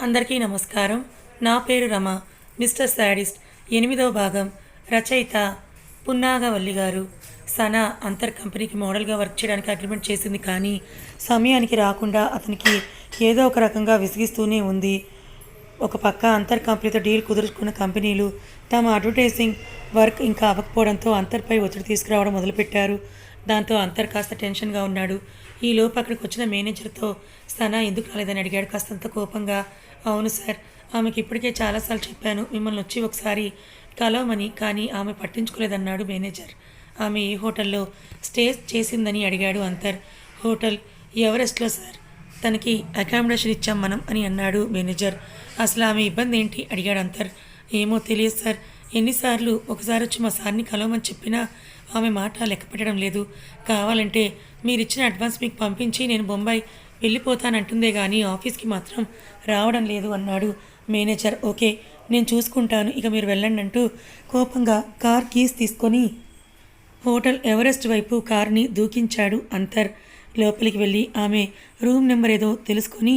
అందరికీ నమస్కారం. నా పేరు రమ. మిస్టర్ శాడిస్ట్ ఎనిమిదవ భాగం. రచయిత పున్నాగవల్లి గారు. సనా అంతర్ కంపెనీకి మోడల్గా వర్క్ చేయడానికి అగ్రిమెంట్ చేసింది కానీ సమయానికి రాకుండా అతనికి ఏదో ఒక రకంగా విసిగిస్తూనే ఉంది. ఒక పక్క అంతర్ కంపెనీతో డీల్ కుదుర్చుకున్న కంపెనీలు తమ అడ్వర్టైజింగ్ వర్క్ ఇంకా అవ్వకపోవడంతో అంతర్పై ఒత్తిడి తీసుకురావడం మొదలుపెట్టారు. దాంతో అంతర్ కాస్త టెన్షన్గా ఉన్నాడు. ఈ లోపు అక్కడికి వచ్చిన మేనేజర్తో సనా ఎందుకు రాలేదని అడిగాడు కాస్తంత కోపంగా. అవును సార్ ఆమెకి ఇప్పటికే చాలాసార్లు చెప్పాను. మిమ్మల్ని వచ్చి ఒకసారి కలవమని కానీ ఆమె పట్టించుకోలేదన్నాడు మేనేజర్. ఆమె ఏ హోటల్లో స్టే చేసిందని అడిగాడు అంతర్. హోటల్ ఎవరెస్ట్లో సార్? తనకి అకామిడేషన్ ఇచ్చాం మనం అని అన్నాడు మేనేజర్. అసలు ఆమె ఇబ్బంది ఏంటి? అడిగాడు అంతర్. ఏమో తెలియదు సార్. ఎన్నిసార్లు ఒకసారి వచ్చి మా సార్ని కలవమని చెప్పినా ఆమె మాట లెక్క పెట్టడం లేదు. కావాలంటే మీరిచ్చిన అడ్వాన్స్ మీకు పంపించి నేను బొంబాయి వెళ్ళిపోతానంటుందే కానీ ఆఫీస్కి మాత్రం రావడం లేదు అన్నాడు మేనేజర్. ఓకే నేను చూసుకుంటాను. ఇక మీరు వెళ్ళండి అంటూ కోపంగా కార్ కీస్ తీసుకొని హోటల్ ఎవరెస్ట్ వైపు కార్ని దూకించాడు అంతర్. లోపలికి వెళ్ళి ఆమె రూమ్ నెంబర్ ఏదో తెలుసుకొని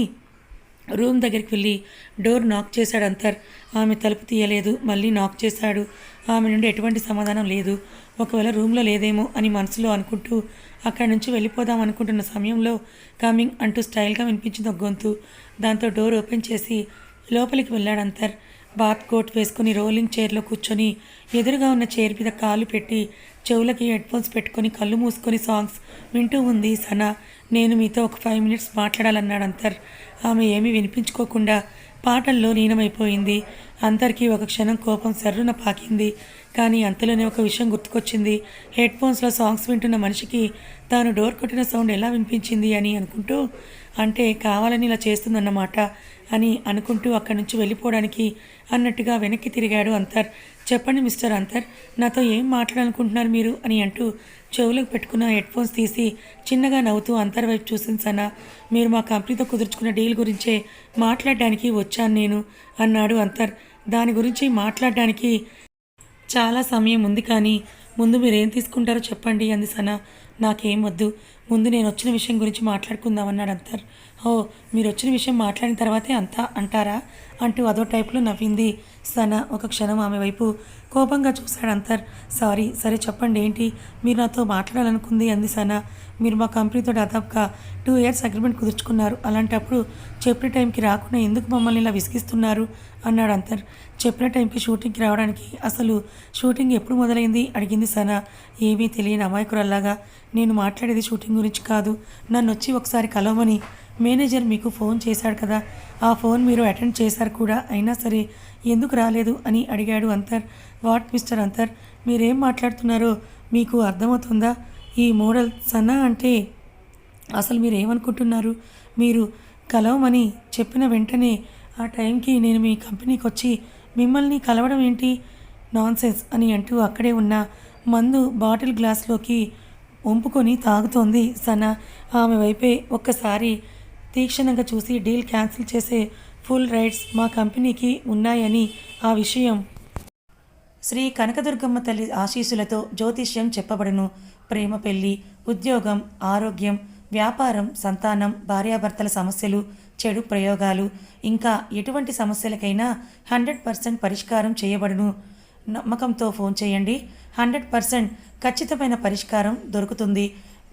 రూమ్ దగ్గరికి వెళ్ళి డోర్ నాక్ చేశాడు అంతర్. ఆమె తలుపు తీయలేదు మళ్ళీ నాక్ చేశాడు. ఆమె నుండి ఎటువంటి సమాధానం లేదు. ఒకవేళ రూమ్లో లేదేమో అని మనసులో అనుకుంటూ అక్కడి నుంచి వెళ్ళిపోదాం అనుకుంటున్న సమయంలో కమింగ్ అంటూ స్టైల్గా వినిపించింది ఒక గొంతు. దాంతో డోర్ ఓపెన్ చేసి లోపలికి వెళ్ళాడు అంతర్. బాత్ కోట్ వేసుకుని రోలింగ్ చైర్లో కూర్చొని ఎదురుగా ఉన్న చైర్ మీద కాలు పెట్టి చెవులకి హెడ్ఫోన్స్ పెట్టుకొని కళ్ళు మూసుకొని సాంగ్స్ వింటూ ఉంది సనా. నేను మీతో ఒక ఫైవ్ మినిట్స్ మాట్లాడాలన్నాడు అంతర్. ఆమె ఏమీ వినిపించుకోకుండా పాటల్లో లీనమైపోయింది. అందరికీ ఒక క్షణం కోపం సర్రున పాకింది. కానీ అంతలోనే ఒక విషయం గుర్తుకొచ్చింది. హెడ్ ఫోన్స్లో సాంగ్స్ వింటున్న మనిషికి తాను డోర్ కొట్టిన సౌండ్ ఎలా వినిపించింది అని అనుకుంటూ అంటే కావాలని ఇలా చేస్తుందన్నమాట అని అనుకుంటూ అక్కడి నుంచి వెళ్ళిపోవడానికి అన్నట్టుగా వెనక్కి తిరిగాడు అంతర్. చెప్పండి మిస్టర్ అంతర్ నాతో ఏం మాట్లాడాలనుకుంటున్నారు మీరు అని అంటూ చెవులకు పెట్టుకున్న హెడ్ ఫోన్స్ తీసి చిన్నగా నవ్వుతూ అంతర్ వైపు చూసింది సనా. మీరు మా కంపెనీతో కుదుర్చుకున్న డీల్ గురించే మాట్లాడడానికి వచ్చాను నేను అన్నాడు అంతర్. దాని గురించి మాట్లాడడానికి చాలా సమయం ఉంది కానీ ముందు మీరు ఏం తీసుకుంటారో చెప్పండి అంది సన. నాకేం వద్దు. ముందు నేను వచ్చిన విషయం గురించి మాట్లాడుకుందామన్నాడు అంతర్ ఓ మీరు వచ్చిన విషయం మాట్లాడిన తర్వాతే అంతా అంటారా? అంటూ అదో టైప్లో నవ్వింది సన ఒక క్షణం ఆమె వైపు. కోపంగా చూశాడు అంతర్ సారీ సరే చెప్పండి ఏంటి? మీరు నాతో మాట్లాడాలనుకుంది అంది సన. మీరు మా కంపెనీతో దాదాపుగా టూ ఇయర్స్ అగ్రిమెంట్ కుదుర్చుకున్నారు. అలాంటప్పుడు చెప్పిన టైంకి రాకుండా ఎందుకు మమ్మల్ని ఇలా విసిగిస్తున్నారు? అన్నాడు అంతర్ చెప్పిన టైంకి షూటింగ్కి రావడానికి అసలు షూటింగ్ ఎప్పుడు మొదలైంది? అడిగింది సన. ఏమీ తెలియని అమాయకురల్లాగా. నేను మాట్లాడేది షూటింగ్ గురించి కాదు. నన్ను వచ్చి ఒకసారి కలవమని మేనేజర్ మీకు ఫోన్ చేశాడు కదా. ఆ ఫోన్ మీరు అటెండ్ చేశారు కూడా. అయినా సరే ఎందుకు రాలేదు అని అడిగాడు అంతర్. వాట్ మిస్టర్ అంతర్? మీరేం మాట్లాడుతున్నారో మీకు అర్థమవుతుందా? ఈ మోడల్ సన్నా అంటే అసలు మీరు ఏమనుకుంటున్నారు మీరు కలవమని చెప్పిన వెంటనే ఆ టైంకి నేను మీ కంపెనీకి వచ్చి మిమ్మల్ని కలవడం ఏంటి? నాన్సెన్స్ అని అంటూ అక్కడే ఉన్న మందు బాటిల్ గ్లాస్లోకి వంపుకొని తాగుతోంది సన ఆమె వైపే ఒక్కసారి తీక్షణంగా చూసి డీల్ క్యాన్సిల్ చేసే ఫుల్ రైట్స్ మా కంపెనీకి ఉన్నాయని ఆ విషయం. శ్రీ కనకదుర్గమ్మ తల్లి ఆశీస్సులతో జ్యోతిష్యం చెప్పబడును. ప్రేమ పెళ్ళి ఉద్యోగం ఆరోగ్యం వ్యాపారం సంతానం భార్యాభర్తల సమస్యలు చెడు ప్రయోగాలు ఇంకా ఎటువంటి సమస్యలకైనా హండ్రెడ్ పర్సెంట్ పరిష్కారం చేయబడును. నమ్మకంతో ఫోన్ చేయండి. హండ్రెడ్ పర్సెంట్ ఖచ్చితమైన పరిష్కారం దొరుకుతుంది.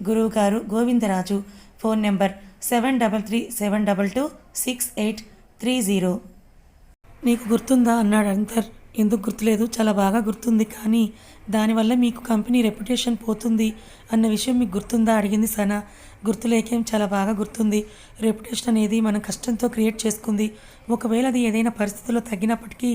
గురువుగారు Govindaraju phone number seven double three seven double two six eight three zero. నీకు గుర్తుందా అన్నాడు అంతర్ ఎందుకు గుర్తులేదు? చాలా బాగా గుర్తుంది కానీ దానివల్ల మీకు కంపెనీ రెప్యుటేషన్ పోతుంది అన్న విషయం మీకు గుర్తుందా? అడిగింది సనా. గుర్తులేకేం చాలా బాగా గుర్తుంది. రెప్యుటేషన్ అనేది మనం కష్టంతో క్రియేట్ చేసుకుంది. ఒకవేళ అది ఏదైనా పరిస్థితుల్లో తగ్గినప్పటికీ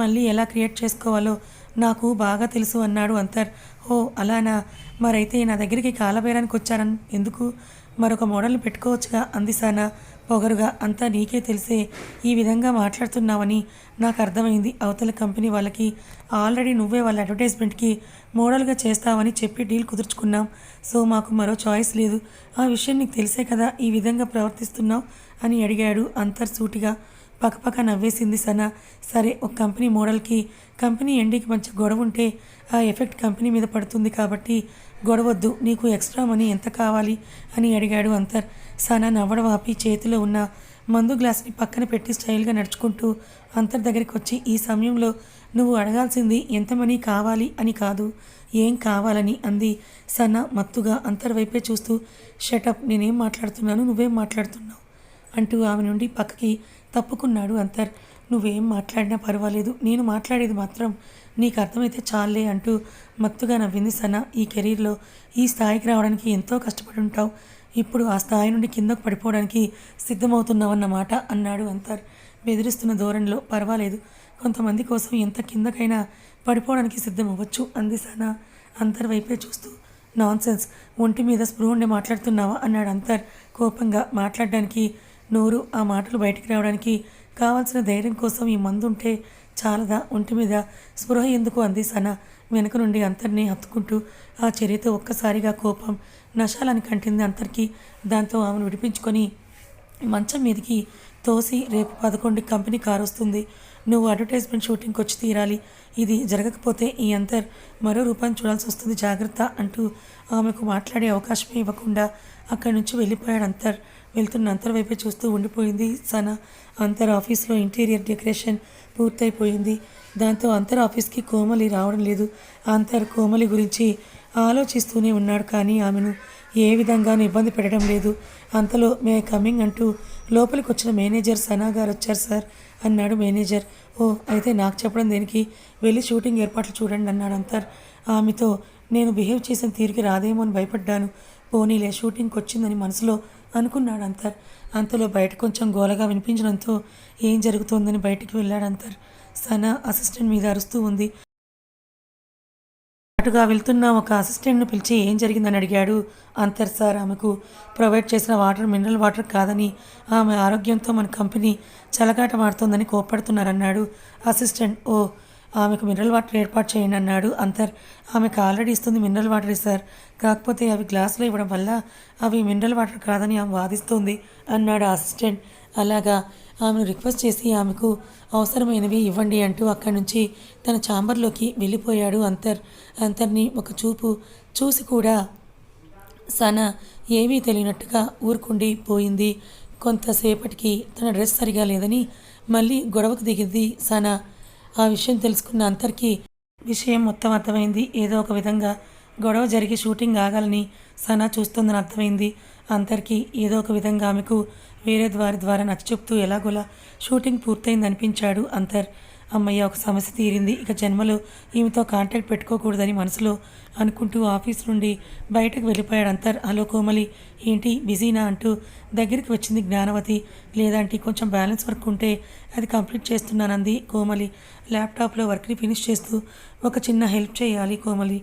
మళ్ళీ ఎలా క్రియేట్ చేసుకోవాలో నాకు బాగా తెలుసు అన్నాడు అంతర్. ఓ అలానా? మరైతే నా దగ్గరికి కాలబేరానికి వచ్చారని. ఎందుకు? మరొక మోడల్ని పెట్టుకోవచ్చుగా అందిసానా పొగరుగా అంతా నీకే తెలిసే ఈ విధంగా మాట్లాడుతున్నావని నాకు అర్థమైంది. అవతల కంపెనీ వాళ్ళకి ఆల్రెడీ నువ్వే వాళ్ళ అడ్వర్టైజ్మెంట్కి మోడల్గా చేస్తావని చెప్పి డీల్ కుదుర్చుకున్నాం. సో మాకు మరో చాయిస్ లేదు. ఆ విషయం నీకు తెలిసే కదా ఈ విధంగా ప్రవర్తిస్తున్నావు అని అడిగాడు అంతర్ సూటిగా. పక్కపక్క నవ్వేసింది సన. సరే ఒక కంపెనీ మోడల్కి కంపెనీ ఎండీకి మంచి గొడవ ఉంటే ఆ ఎఫెక్ట్ కంపెనీ మీద పడుతుంది కాబట్టి గొడవద్దు నీకు ఎక్స్ట్రా మనీ ఎంత కావాలి అని అడిగాడు అంతర్. సన నవ్వడం ఆపి చేతిలో ఉన్న మందు గ్లాస్ని పక్కన పెట్టి స్టైల్గా నడుచుకుంటూ అంతర్ దగ్గరికి వచ్చి ఈ సమయంలో నువ్వు అడగాల్సింది ఎంత మనీ కావాలి అని కాదు ఏం కావాలని అంది సన్న మత్తుగా అంతర్ వైపే చూస్తూ షటప్ నేనేం మాట్లాడుతున్నాను నువ్వేం మాట్లాడుతున్నావు? అంటూ ఆమె నుండి పక్కకి తప్పుకున్నాడు అంతర్. నువ్వేం మాట్లాడినా పర్వాలేదు. నేను మాట్లాడేది మాత్రం నీకు అర్థమైతే చాలే అంటూ మత్తుగా నవ్వింది సన. ఈ కెరీర్లో ఈ స్థాయికి రావడానికి ఎంతో కష్టపడి ఉంటావు. ఇప్పుడు ఆ స్థాయి నుండి కిందకు పడిపోవడానికి సిద్ధమవుతున్నావన్నమాట అన్నాడు అంతర్. బెదిరిస్తున్న ధోరణిలో పర్వాలేదు. కొంతమంది కోసం ఎంత కిందకైనా పడిపోవడానికి సిద్ధం అవ్వచ్చు అంది సన. అంతర్ వైపే చూస్తూ నాన్సెన్స్. ఒంటి మీద స్పృహ ఉండి మాట్లాడుతున్నావా? అన్నాడు అంతర్ కోపంగా. మాట్లాడడానికి నోరు ఆ మాటలు బయటికి రావడానికి కావాల్సిన ధైర్యం కోసం ఈ మందు ఉంటే చాలదా? ఒంటి మీద స్పృహ ఎందుకు అంది వెనుక నుండి అంతర్ని హత్తుకుంటూ ఆ చర్యతో ఒక్కసారిగా కోపం నశాలని కంటింది అంతర్కి. దాంతో ఆమెను విడిపించుకొని మంచం మీదకి తోసి రేపు పదకొండు కంపెనీ కారు వస్తుంది నువ్వు అడ్వర్టైజ్మెంట్ షూటింగ్కి వచ్చి తీరాలి. ఇది జరగకపోతే ఈ అంతర్ మరో రూపాన్ని చూడాల్సి వస్తుంది జాగ్రత్త అంటూ ఆమెకు మాట్లాడే అవకాశమే ఇవ్వకుండా అక్కడి నుంచి వెళ్ళిపోయాడు అంతర్. వెళ్తున్న అంతర్ వైపే చూస్తూ ఉండిపోయింది సన. అంతర్ ఆఫీస్లో ఇంటీరియర్ డెకరేషన్ పూర్తయిపోయింది. దాంతో అంతర్ ఆఫీస్కి కోమలి రావడం లేదు. అంతర్ కోమలి గురించి ఆలోచిస్తూనే ఉన్నాడు కానీ ఆమెను ఏ విధంగానూ ఇబ్బంది పెట్టడం లేదు. అంతలో మే కమింగ్ అంటూ లోపలికి వచ్చిన మేనేజర్ సనా గారు వచ్చారు సార్ అన్నాడు మేనేజర్. ఓ అయితే నాకు చెప్పడం దేనికి? వెళ్ళి షూటింగ్ ఏర్పాట్లు చూడండి అన్నాడు అంతర్. ఆమెతో నేను బిహేవ్ చేసిన తీరుకి రాదేమో అని భయపడ్డాను. పోనీలే షూటింగ్కి వచ్చిందని మనసులో అనుకున్నాడు అంతర్. అంతలో బయట కొంచెం గోలగా వినిపించడంతో ఏం జరుగుతోందని బయటికి వెళ్ళాడు అంతర్. సనా అసిస్టెంట్ మీద అరుస్తూ ఉంది. అటుగా వెళ్తున్న ఒక అసిస్టెంట్ను పిలిచి ఏం జరిగిందని అడిగాడు అంతర్ సార్. ఆమెకు ప్రొవైడ్ చేసిన వాటర్ మినరల్ వాటర్ కాదని ఆమె ఆరోగ్యంతో మన కంపెనీ చలగాట మారుతోందని కోప్పడుతున్నారన్నాడు అసిస్టెంట్. ఓ ఆమెకు మినరల్ వాటర్ ఏర్పాటు చేయండి అన్నాడు అంతర్. ఆమెకు ఆల్రెడీ ఇస్తుంది మినరల్ వాటర్ సార్? కాకపోతే అవి గ్లాసులో ఇవ్వడం వల్ల అవి మినరల్ వాటర్ కాదని ఆమె వాదిస్తుంది అన్నాడు అసిస్టెంట్. అలాగా ఆమెను రిక్వెస్ట్ చేసి ఆమెకు అవసరమైనవి ఇవ్వండి అంటూ అక్కడి నుంచి తన ఛాంబర్లోకి వెళ్ళిపోయాడు అంతర్. అంతర్ని ఒక చూపు చూసి కూడా సన ఏమీ తెలియనట్టుగా ఊరుకుండి పోయింది. కొంతసేపటికి తన డ్రెస్ సరిగా లేదని మళ్ళీ గొడవకు దిగింది సన. ఆ విషయం తెలుసుకున్న అందరికీ విషయం మొత్తం అర్థమైంది. ఏదో ఒక విధంగా గొడవ జరిగి షూటింగ్ ఆగాలని సనా చూస్తుందని అర్థమైంది. అందరికీ ఏదో ఒక విధంగా ఆమెకు వేరే ద్వారి ద్వారా నచ్చ చెప్తూ ఎలాగోలా షూటింగ్ పూర్తయింది అనిపించాడు అంతర్. అమ్మయ్య ఒక సమస్య తీరింది. ఇక జన్మలో ఈమెతో కాంటాక్ట్ పెట్టుకోకూడదని మనసులో అనుకుంటూ ఆఫీస్ నుండి బయటకు వెళ్ళిపోయాడు అంతర్. హలో కోమలి ఏంటి? బిజీనా? అంటూ దగ్గరికి వచ్చింది జ్ఞానవతి. లేదంటే కొంచెం బ్యాలెన్స్ వర్క్ ఉంటే అది కంప్లీట్ చేస్తున్నానంది కోమలి. ల్యాప్టాప్లో వర్క్ని ఫినిష్ చేస్తూ ఒక చిన్న హెల్ప్ చేయాలి కోమలి.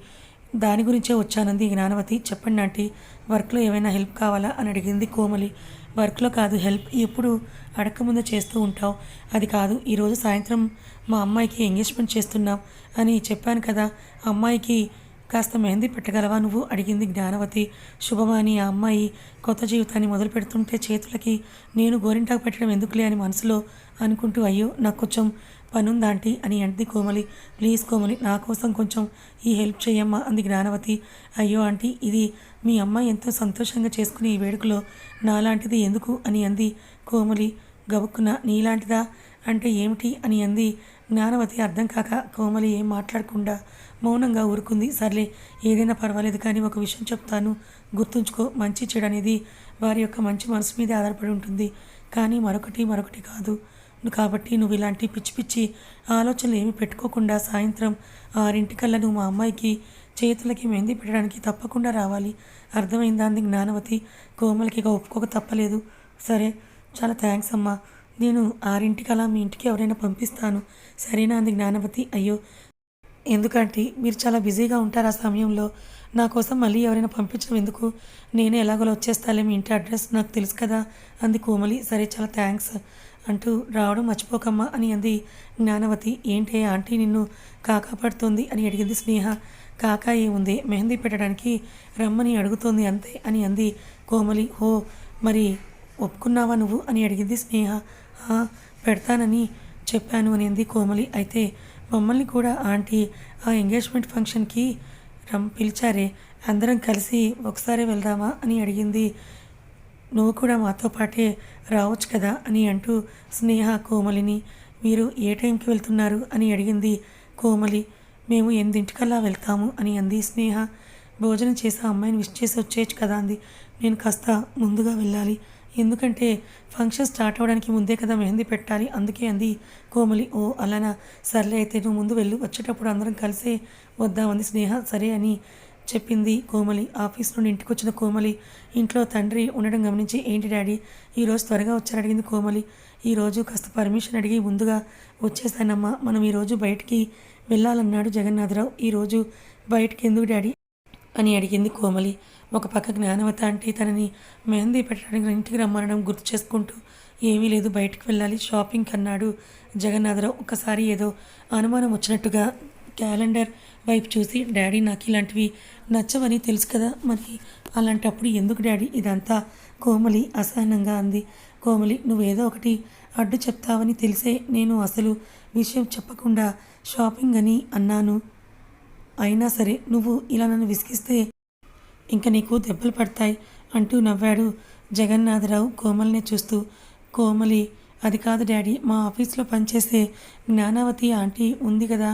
దాని గురించే వచ్చానంది జ్ఞానవతి. చెప్పండి ఆంటీ వర్క్లో ఏమైనా హెల్ప్ కావాలా? అని అడిగింది కోమలి. వర్క్లో కాదు హెల్ప్ ఎప్పుడు అడగకముందే చేస్తూ ఉంటావు. అది కాదు ఈరోజు సాయంత్రం మా అమ్మాయికి ఎంగేజ్మెంట్ చేస్తున్నాం అని చెప్పాను కదా అమ్మాయికి కాస్త మెహందీ పెట్టగలవా నువ్వు? అడిగింది జ్ఞానవతి. శుభమాని ఆ అమ్మాయి కొత్త జీవితాన్ని మొదలు పెడుతుంటే చేతులకి నేను గోరింటాకు పెట్టడం ఎందుకులే? అని మనసులో అనుకుంటూ అయ్యో నాకు కొంచెం పనుందా ఆంటీ అని అంది కోమలి. ప్లీజ్ కోమలి నా కోసం కొంచెం ఈ హెల్ప్ చేయమ్మా అంది జ్ఞానవతి. అయ్యో ఆంటీ ఇది మీ అమ్మాయి ఎంతో సంతోషంగా చేసుకునే ఈ వేడుకలో నాలాంటిది ఎందుకు అని అంది కోమలి. గబుక్కున నీలాంటిదా అంటే ఏమిటి అని అంది జ్ఞానవతి. అర్థం కాక కోమలి ఏం మాట్లాడకుండా మౌనంగా ఊరుకుంది. సర్లే ఏదైనా పర్వాలేదు కానీ ఒక విషయం చెప్తాను. గుర్తుంచుకో మంచి చెడు అనేది వారి యొక్క మంచి మనసు మీద ఆధారపడి ఉంటుంది. కానీ మరొకటి మరొకటి కాదు. కాబట్టి నువ్వు ఇలాంటి పిచ్చి పిచ్చి ఆలోచనలు ఏమి పెట్టుకోకుండా సాయంత్రం ఆరింటికల్లా నువ్వు మా అమ్మాయికి చేతులకి మెంది పెట్టడానికి తప్పకుండా రావాలి. అర్థమైందా అంది జ్ఞానవతి. కోమలకి ఇక ఒప్పుకోక తప్పలేదు. సరే చాలా థ్యాంక్స్ అమ్మా. నేను ఆరింటికలా మీ ఇంటికి ఎవరైనా పంపిస్తాను. సరేనా అంది జ్ఞానవతి. అయ్యో ఎందుకంటే? మీరు చాలా బిజీగా ఉంటారు ఆ సమయంలో. నా కోసం మళ్ళీ ఎవరైనా పంపించడం ఎందుకు? నేనే ఎలాగోలా వచ్చేస్తాలే మీ ఇంటి అడ్రస్ నాకు తెలుసు కదా. అంది కోమలి. సరే చాలా థ్యాంక్స్ అంటూ రావడం మర్చిపోకమ్మా అని అంది జ్ఞానవతి. ఏంటి ఆంటీ నిన్ను కాకాపడుతోంది అని అడిగింది స్నేహ. కాకా ఏముంది? మెహందీ పెట్టడానికి రమ్మని అడుగుతోంది అంతే అని అంది కోమలి. హో మరి ఒప్పుకున్నావా నువ్వు అని అడిగింది స్నేహ. పెడతానని చెప్పాను అని అంది కోమలి. అయితే మమ్మల్ని కూడా ఆంటీ ఆ ఎంగేజ్మెంట్ ఫంక్షన్కి రమ్ పిలిచారే. అందరం కలిసి ఒకసారి వెళ్దామా అని అడిగింది. నువ్వు కూడా మాతో పాటే రావచ్చు కదా అని అంటూ స్నేహ కోమలిని మీరు ఏ టైంకి వెళ్తున్నారు అని అడిగింది. కోమలి మేము ఎనిమిదింటికల్లా వెళ్తాము అని అంది స్నేహ. భోజనం చేసి ఆ అమ్మాయిని విష్ చేసి వచ్చేయచ్చు కదా అంది. నేను కాస్త ముందుగా వెళ్ళాలి. ఎందుకంటే ఫంక్షన్ స్టార్ట్ అవ్వడానికి ముందే కదా మెహందీ పెట్టాలి. అందుకే అంది కోమలి. ఓ అలానా? సర్లే అయితే నువ్వు ముందు వెళ్ళు. వచ్చేటప్పుడు అందరం కలిసే వద్దామంది స్నేహ. సరే అని చెప్పింది కోమలి. ఆఫీస్ నుండి ఇంటికి వచ్చిన కోమలి. ఇంట్లో తండ్రి ఉండడం గమనించి ఏంటి డాడీ? ఈరోజు త్వరగా వచ్చారు? అడిగింది కోమలి. ఈరోజు కాస్త పర్మిషన్ అడిగి ముందుగా వచ్చేసానమ్మా మనం ఈరోజు బయటికి వెళ్ళాలన్నాడు జగన్నాథరావు. ఈరోజు బయటికి ఎందుకు డాడీ? అని అడిగింది కోమలి. ఒక పక్క జ్ఞానవత అంటే తనని మెహందీ పెట్టడానికి ఇంటికి రమ్మనడం గుర్తు చేసుకుంటూ ఏమీ లేదు బయటికి వెళ్ళాలి షాపింగ్ అన్నాడు జగన్నాథరావు. ఒకసారి ఏదో అనుమానం వచ్చినట్టుగా క్యాలెండర్ వైపు చూసి డాడీ నాకు ఇలాంటివి నచ్చవని తెలుసు కదా మరి అలాంటప్పుడు ఎందుకు డాడీ? ఇదంతా కోమలి అసహనంగా అంది. కోమలి నువ్వేదో ఒకటి అడ్డు చెప్తావని తెలిసే నేను అసలు విషయం చెప్పకుండా షాపింగ్ అని అన్నాను. అయినా సరే నువ్వు ఇలా నన్ను విసిగిస్తే ఇంకా నీకు దెబ్బలు పడతాయి అంటూ నవ్వాడు జగన్నాథరావు కోమల్ని చూస్తూ. కోమలి అది కాదు డాడీ మా ఆఫీస్లో పనిచేసే జ్ఞానావతి ఆంటీ ఉంది కదా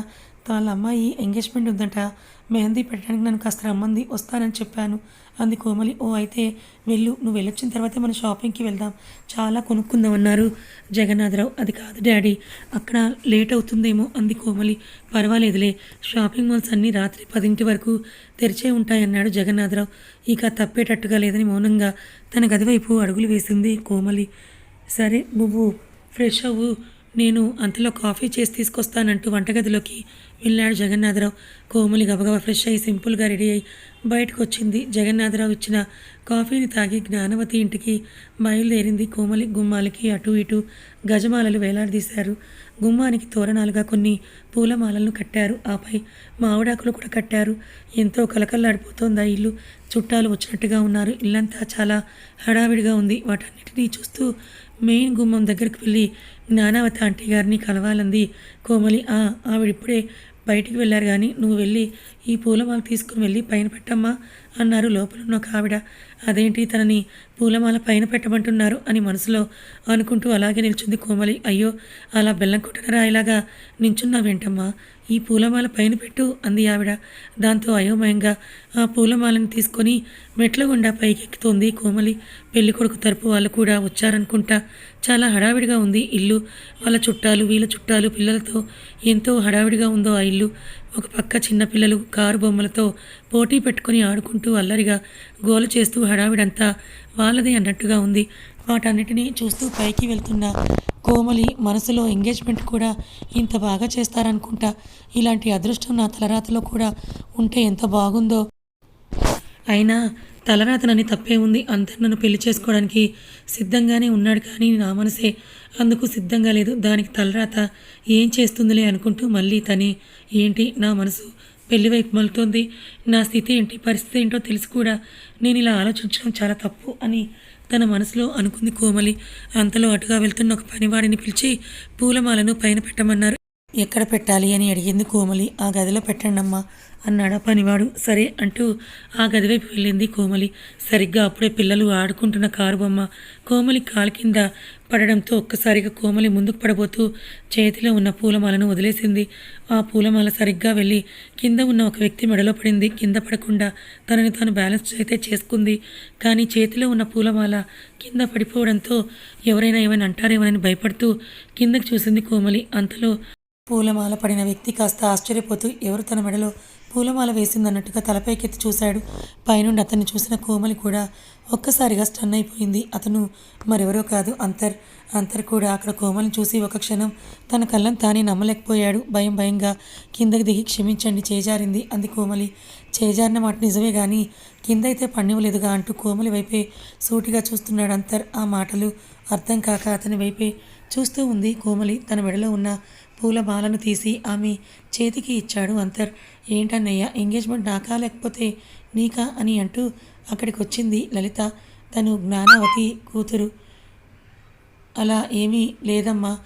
వాళ్ళ అమ్మాయి ఎంగేజ్మెంట్ ఉందంట. మెహందీ పెట్టడానికి నన్ను కాస్త రమ్మంది వస్తానని చెప్పాను. అంది కోమలి. ఓ అయితే వెళ్ళు. నువ్వు వెళ్ళొచ్చిన తర్వాతే మనం షాపింగ్కి వెళ్దాం. చాలా కొనుక్కుందాం అన్నారు జగన్నాథరావు. అది కాదు డాడీ అక్కడ లేట్ అవుతుందేమో అంది కోమలి. పర్వాలేదులే. షాపింగ్ మాల్స్ అన్నీ రాత్రి పదింటి వరకు తెరిచే ఉంటాయన్నాడు జగన్నాథరావు. ఇక తప్పేటట్టుగా లేదని మౌనంగా తన గదివైపు అడుగులు వేసింది కోమలి. సరే నువ్వు ఫ్రెష్ అవ్వు. నేను అంతలో కాఫీ చేసి తీసుకొస్తానంటూ వంటగదిలోకి వెళ్ళాడు జగన్నాథరావు. కోమలి గబగబా ఫ్రెష్ అయ్యి సింపుల్గా రెడీ అయ్యి బయటకు వచ్చింది జగన్నాథరావు ఇచ్చిన కాఫీని తాగి జ్ఞానవతి ఇంటికి బయలుదేరింది. కోమలి గుమ్మాలకి అటు ఇటు గజమాలలు వేలాడదీశారు. గుమ్మానికి తోరణాలుగా కొన్ని పూలమాలలను కట్టారు. ఆపై మావిడాకులు కూడా కట్టారు. ఎంతో కలకల్లాడిపోతోంది ఆ ఇల్లు. చుట్టాలు వచ్చినట్టుగా ఉన్నారు. ఇల్లంతా చాలా హడావిడిగా ఉంది. వాటన్నిటినీ చూస్తూ మెయిన్ గుమ్మం దగ్గరికి వెళ్ళి జ్ఞానావతి ఆంటీ గారిని కలవాలంది కోమలి. ఆ ఆవిడిప్పుడే బయటికి వెళ్ళారు కానీ నువ్వు వెళ్ళి ఈ పూలమాల తీసుకుని వెళ్ళి పైన పెట్టమ్మా. అన్నారు లోపల ఉన్న ఒక ఆవిడ. అదేంటి తనని పూలమాల పైన పెట్టమంటున్నారు? అని మనసులో అనుకుంటూ అలాగే నిల్చుంది కోమలి. అయ్యో అలా బెల్లం కొట్టిన రాయిలాగా నించున్నావేంటమ్మా? ఈ పూలమాల పైన పెట్టు అంది ఆవిడ. దాంతో అయోమయంగా ఆ పూలమాలను తీసుకొని మెట్ల గుండా పైకెక్కుతోంది కోమలి. పెళ్ళి కొడుకు తరపు వాళ్ళు కూడా వచ్చారనుకుంటా. చాలా హడావిడిగా ఉంది ఇల్లు. వాళ్ళ చుట్టాలు వీళ్ళ చుట్టాలు పిల్లలతో ఎంతో హడావిడిగా ఉందో ఆ ఇల్లు. ఒక పక్క చిన్నపిల్లలు కారు బొమ్మలతో పోటీ పెట్టుకుని ఆడుకుంటూ అల్లరిగా గోల చేస్తూ హడావిడంతా వాళ్ళదే అన్నట్టుగా ఉంది. వాటన్నిటినీ చూస్తూ పైకి వెళ్తున్న కోమలి మనసులో ఎంగేజ్మెంట్ కూడా ఇంత బాగా చేస్తారనుకుంటా. ఇలాంటి అదృష్టం నా తలరాతలో కూడా ఉంటే ఎంత బాగుందో. అయినా తలరాతనని తప్పే ఉంది. అందరు నన్ను పెళ్ళి చేసుకోవడానికి సిద్ధంగానే ఉన్నాడు కానీ నా మనసే అందుకు సిద్ధంగా లేదు. దానికి తలరాత ఏం చేస్తుందిలే అనుకుంటూ మళ్ళీ తని ఏంటి నా మనసు పెళ్ళి వైపు మలుతోంది? నా స్థితి ఏంటి? పరిస్థితి ఏంటో తెలిసి కూడా నేను ఇలా ఆలోచించడం చాలా తప్పు అని తన మనసులో అనుకుంది కోమలి. అంతలో అటుగా వెళ్తున్న ఒక పనివాడిని పిలిచి పూలమాలను పైన పెట్టమన్నారు. ఎక్కడ పెట్టాలి అని అడిగింది కోమలి. ఆ గదిలో పెట్టండమ్మా. అన్నాడా పనివాడు. సరే అంటూ ఆ గది వైపు వెళ్ళింది కోమలి. సరిగ్గా అప్పుడే పిల్లలు ఆడుకుంటున్న కారు బొమ్మ కోమలి కాలు కింద పడడంతో ఒక్కసారిగా కోమలి ముందుకు పడబోతూ చేతిలో ఉన్న పూలమాలను వదిలేసింది. ఆ పూలమాల సరిగ్గా వెళ్ళి కింద ఉన్న ఒక వ్యక్తి మెడలో పడింది. కింద పడకుండా తనని తాను బ్యాలెన్స్ అయితే చేసుకుంది. కానీ చేతిలో ఉన్న పూలమాల కింద పడిపోవడంతో ఎవరైనా ఏమైనా అంటారేమోనని భయపడుతూ కిందకి చూసింది కోమలి. అంతలో పూలమాల పడిన వ్యక్తి కాస్త ఆశ్చర్యపోతూ ఎవరు తన మెడలో పూలమాల వేసిందన్నట్టుగా తలపైకెత్తి చూశాడు. పైనుండి అతన్ని చూసిన కోమలి కూడా ఒక్కసారిగా స్టన్ అయిపోయింది. అతను మరెవరో కాదు అంతర్. అంతర్ కూడా అక్కడ కోమలిని చూసి ఒక క్షణం తన కళ్ళను తానే నమ్మలేకపోయాడు. భయం భయంగా కిందకి దిగి క్షమించండి చేజారింది. అంది కోమలి. చేజారిన మాట నిజమే కానీ కిందైతే పండివ్వలేదుగా అంటూ కోమలి వైపే సూటిగా చూస్తున్నాడు అంతర్. ఆ మాటలు అర్థం కాక అతని వైపే చూస్తూ ఉంది కోమలి. తన మెడలో ఉన్న పూలమాలను తీసి ఆమె చేతికి ఇచ్చాడు అంతర్. ఏంటన్నయ్య ఎంగేజ్మెంట్ నాకా లేకపోతే నీకా? అని అంటూ అక్కడికి వచ్చింది లలిత. తను జ్ఞానవతి కూతురు. అలా ఏమీ లేదమ్మా.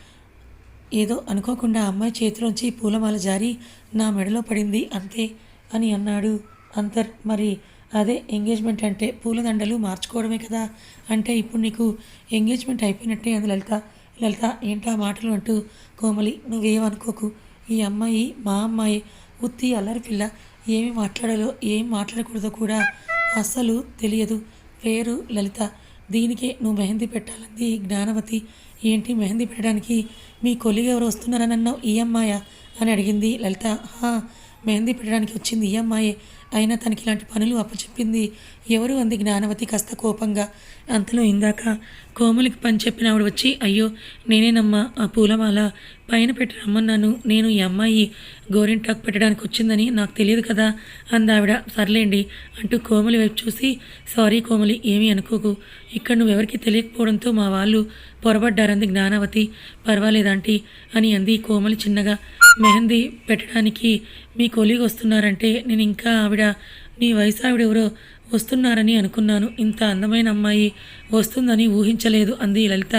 ఏదో అనుకోకుండా అమ్మాయి చేతిలోంచి పూలమాల జారి నా మెడలో పడింది అంతే అని అన్నాడు అంతర్. మరి అదే ఎంగేజ్మెంట్ అంటే పూలదండలు మార్చుకోవడమే కదా? అంటే ఇప్పుడు నీకు ఎంగేజ్మెంట్ అయిపోయినట్టే అంది లలిత. లలిత ఏంటా మాటలు అంటూ కోమలి నువ్వేమనుకోకు. ఈ అమ్మాయి మా అమ్మాయి ఉత్తి అల్లరి పిల్ల ఏమి మాట్లాడాలో ఏం మాట్లాడకూడదో కూడా అస్సలు తెలియదు. పేరు లలిత. దీనికే నువ్వు మెహందీ పెట్టాలంది జ్ఞానవతి. ఏంటి మెహందీ పెట్టడానికి? మీ కొలిగా ఎవరు వస్తున్నారని అన్నావు ఈ అమ్మాయా? అని అడిగింది లలిత. "హా, మెహందీ పెట్టడానికి వచ్చింది ఈ అమ్మాయే. అయినా తనకి ఇలాంటి పనులు అప్పచెప్పింది ఎవరు అంది జ్ఞానవతి కాస్త కోపంగా. అంతలో ఇందాక కోమలికి పని చెప్పిన ఆవిడ వచ్చి అయ్యో నేనేనమ్మా ఆ పూలమాల పైన పెట్టి రమ్మన్నాను. నేను ఈ అమ్మాయి గోరింటాకు పెట్టడానికి వచ్చిందని నాకు తెలియదు కదా అందావిడ సర్లేండి అంటూ కోమలి వైపు చూసి సారీ కోమలి ఏమీ అనుకోకు. ఇక్కడ నువ్వెవరికి తెలియకపోవడంతో మా వాళ్ళు పొరబడ్డారంది జ్ఞానావతి. పర్వాలేదంటీ అని అంది కోమలి చిన్నగా. మెహందీ పెట్టడానికి మీ కొలీగ్ వస్తున్నారంటే నేను ఇంకా ఆవిడ నీ వయసు ఆవిడ ఎవరో వస్తున్నారని అనుకున్నాను. ఇంత అందమైన అమ్మాయి వస్తుందని ఊహించలేదు అంది లలిత.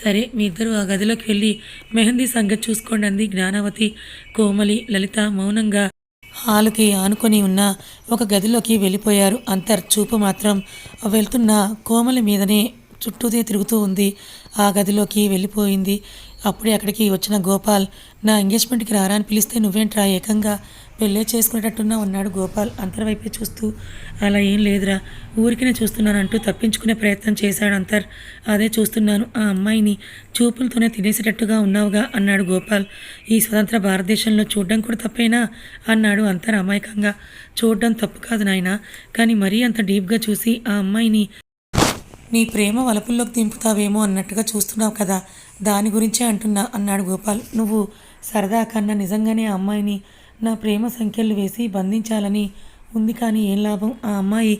సరే మీ ఇద్దరు ఆ గదిలోకి వెళ్ళి మెహందీ సంగతి చూసుకోండి అంది జ్ఞానావతి. కోమలి లలిత మౌనంగా హాలుకి ఆనుకొని ఉన్న ఒక గదిలోకి వెళ్ళిపోయారు. అంతర్ చూపు మాత్రం వెళ్తున్న కోమలి మీదనే చుట్టూదే తిరుగుతూ ఉంది. ఆ గదిలోకి వెళ్ళిపోయింది. అప్పుడే అక్కడికి వచ్చిన గోపాల్ నా ఎంగేజ్మెంట్కి రారా అని పిలిస్తే నువ్వేంట్రా ఏకంగా పెళ్ళే చేసుకునేటట్టున్నా ఉన్నాడు గోపాల్. అంతర్ వైపే చూస్తూ అలా ఏం లేదురా ఊరికినే చూస్తున్నాను అంటూ తప్పించుకునే ప్రయత్నం చేశాడు అంతర్. అదే చూస్తున్నాను ఆ అమ్మాయిని చూపులతోనే తినేసేటట్టుగా ఉన్నావుగా అన్నాడు గోపాల్. ఈ స్వతంత్ర భారతదేశంలో చూడడం కూడా తప్పేనా? అన్నాడు అంతర్ అమాయకంగా. చూడడం తప్పు కాదు నాయన కానీ మరీ అంత డీప్గా చూసి ఆ అమ్మాయిని నీ ప్రేమ వలపుల్లోకి దింపుతావేమో అన్నట్టుగా చూస్తున్నావు కదా దాని గురించే అంటున్నా అన్నాడు గోపాల్. నువ్వు సరదా కన్నా నిజంగానే ఆ అమ్మాయిని నా ప్రేమ సంఖ్యలు వేసి బంధించాలని ఉంది కానీ ఏం లాభం? ఆ అమ్మాయి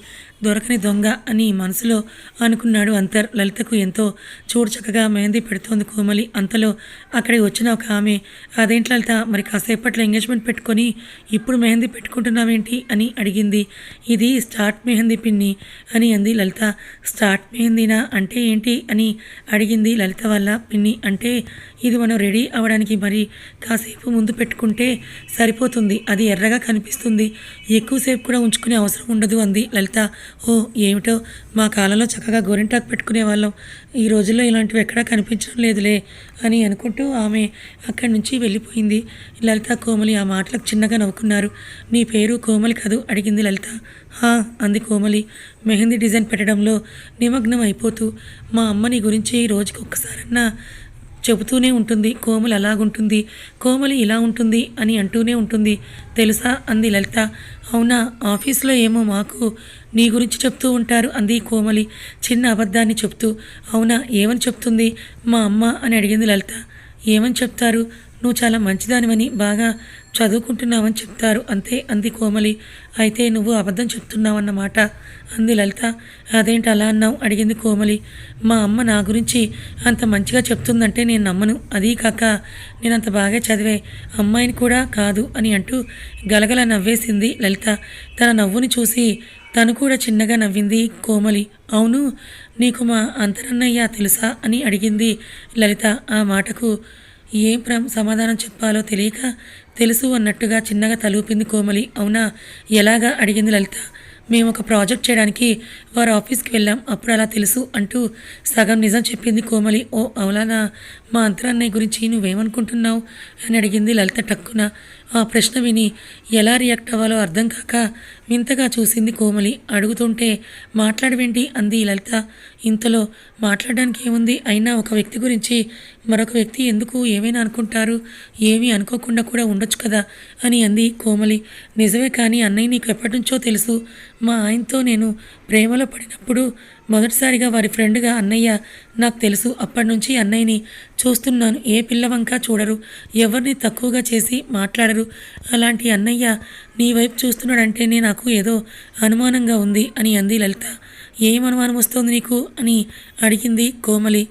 దొరకని దొంగ అని మనసులో అనుకున్నాడు అంతర్. లలితకు ఎంతో చూడచక్కగా మెహందీ పెడుతోంది కోమలి. అంతలో అక్కడికి వచ్చిన ఒక ఆమె అదేంటి లలిత మరి కాసేపట్లో ఎంగేజ్మెంట్ పెట్టుకొని ఇప్పుడు మెహందీ పెట్టుకుంటున్నావేంటి? అని అడిగింది. ఇది స్టార్ట్ మెహందీ పిన్ని అని అంది లలిత. స్టార్ట్ మెహందీనా? అంటే ఏంటి? అని అడిగింది లలిత వల్ల పిన్ని. అంటే ఇది మనం రెడీ అవ్వడానికి మరి కాసేపు ముందు పెట్టుకుంటే సరిపోతుంది. అది ఎర్రగా కనిపిస్తుంది. ఎక్కువసేపు కూడా ఉంచుకునే అవసరం ఉండదు అంది లలిత. ఓ ఏమిటో? మా కాలంలో చక్కగా గోరింటాకు పెట్టుకునే వాళ్ళం. ఈ రోజుల్లో ఇలాంటివి ఎక్కడా కనిపించడం లేదులే అని అనుకుంటూ ఆమె అక్కడి నుంచి వెళ్ళిపోయింది. లలిత కోమలి ఆ మాటలకు చిన్నగా నవ్వుకున్నారు. నీ పేరు కోమలి కదూ అడిగింది లలిత. హా అంది కోమలి. మెహందీ డిజైన్ పెట్టడంలో నిమగ్నం అయిపోతూ మా అమ్మ నీ గురించి రోజుకి ఒక్కసారన్నా చెబుతూనే ఉంటుంది కోమలి అలాగుంటుంది కోమలి ఇలా ఉంటుంది అని అంటూనే ఉంటుంది. తెలుసా అంది లలిత. అవునా ఆఫీస్లో ఏమో మాకు నీ గురించి చెప్తూ ఉంటారు అంది కోమలి. చిన్న అబద్ధాన్ని చెప్తూ. అవునా ఏమని చెప్తుంది? మా అమ్మ అని అడిగింది లలిత. ఏమని చెప్తారు? నువ్వు చాలా మంచిదానివని బాగా చదువుకుంటున్నావని చెప్తారు. అంతే అంది కోమలి. అయితే నువ్వు అబద్ధం చెప్తున్నావన్నమాట అంది లలిత. అదేంటి అలా అన్నావు? అడిగింది కోమలి. మా అమ్మ నా గురించి అంత మంచిగా చెప్తుందంటే నేను నమ్మను. అదీ కాక నేను అంత బాగా చదివే అమ్మాయిని కూడా కాదు అని అంటూ గలగల నవ్వేసింది లలిత. తన నవ్వుని చూసి తను కూడా చిన్నగా నవ్వింది కోమలి. అవును నీకు మా అంతరన్నయ్య తెలుసా అని అడిగింది లలిత ఆ మాటకు. ఏం ప్ర సమాధానం చెప్పాలో తెలియక తెలుసు అన్నట్టుగా చిన్నగా తలూపింది కోమలి. అవునా? ఎలాగా? అడిగింది లలిత. మేము ఒక ప్రాజెక్ట్ చేయడానికి వారి ఆఫీస్కి వెళ్ళాం. అప్పుడు అలా తెలుసు అంటూ సగం నిజం చెప్పింది కోమలి. ఓ అవులానా మా అంతరాన్నయ్య గురించి నువ్వేమనుకుంటున్నావు? అని అడిగింది లలిత టక్కున. ఆ ప్రశ్న విని ఎలా రియాక్ట్ అవ్వాలో అర్థం కాక వింతగా చూసింది కోమలి. అడుగుతుంటే మాట్లాడవేంటి? అంది లలిత. ఇంతలో మాట్లాడడానికి ఏముంది? అయినా ఒక వ్యక్తి గురించి మరొక వ్యక్తి ఎందుకు ఏమైనా అనుకుంటారు? ఏమీ అనుకోకుండా కూడా ఉండొచ్చు కదా? అని అంది కోమలి. నిజమే కానీ అన్నయ్య నీకు ఎప్పటి నుంచో తెలుసు. మా ఆయనతో నేను ప్రేమలో పడినప్పుడు మొదటిసారిగా వారి ఫ్రెండ్గా అన్నయ్య నాకు తెలుసు. అప్పటి నుంచి అన్నయ్యని చూస్తున్నాను. ఏ పిల్లవంక చూడరు. ఎవరిని తక్కువగా చేసి మాట్లాడరు. అలాంటి అన్నయ్య నీ వైపు చూస్తున్నాడంటేనే నాకు ఏదో అనుమానంగా ఉంది అని అంది లలిత. ఏం అనుమానం వస్తోంది నీకు? అని అడిగింది కోమలి.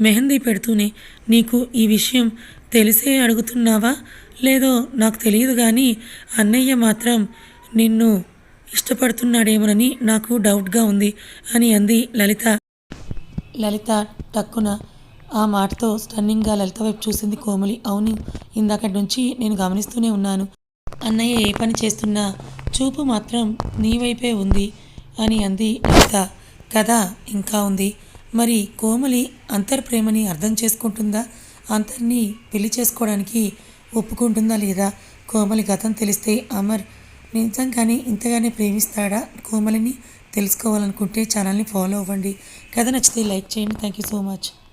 మెహందీ పెడుతూనే నీకు ఈ విషయం తెలిసే అడుగుతున్నావా? లేదో నాకు తెలియదు కానీ అన్నయ్య మాత్రం నిన్ను ఇష్టపడుతున్నాడేమోనని నాకు డౌట్గా ఉంది అని అంది లలిత. లలిత టక్కున ఆ మాటతో స్టన్నింగ్గా లలిత వైపు చూసింది కోమలి. అవును ఇందాకటి నుంచి నేను గమనిస్తూనే ఉన్నాను. అన్నయ్య ఏ పని చేస్తున్నా చూపు మాత్రం నీ వైపే ఉంది అని అంది లలిత. కథ ఇంకా ఉంది. మరి కోమలి అంతర్ప్రేమని అర్థం చేసుకుంటుందా? అంతర్ని పెళ్ళి చేసుకోవడానికి ఒప్పుకుంటుందా లేదా? కోమలి గతం తెలిస్తే అమర్ నిజంగానే ఇంతగానే ప్రేమిస్తాడా? కోమలిని తెలుసుకోవాలనుకుంటే ఛానల్ని ఫాలో అవ్వండి. కథ నచ్చితే లైక్ చేయండి. Thank you so much.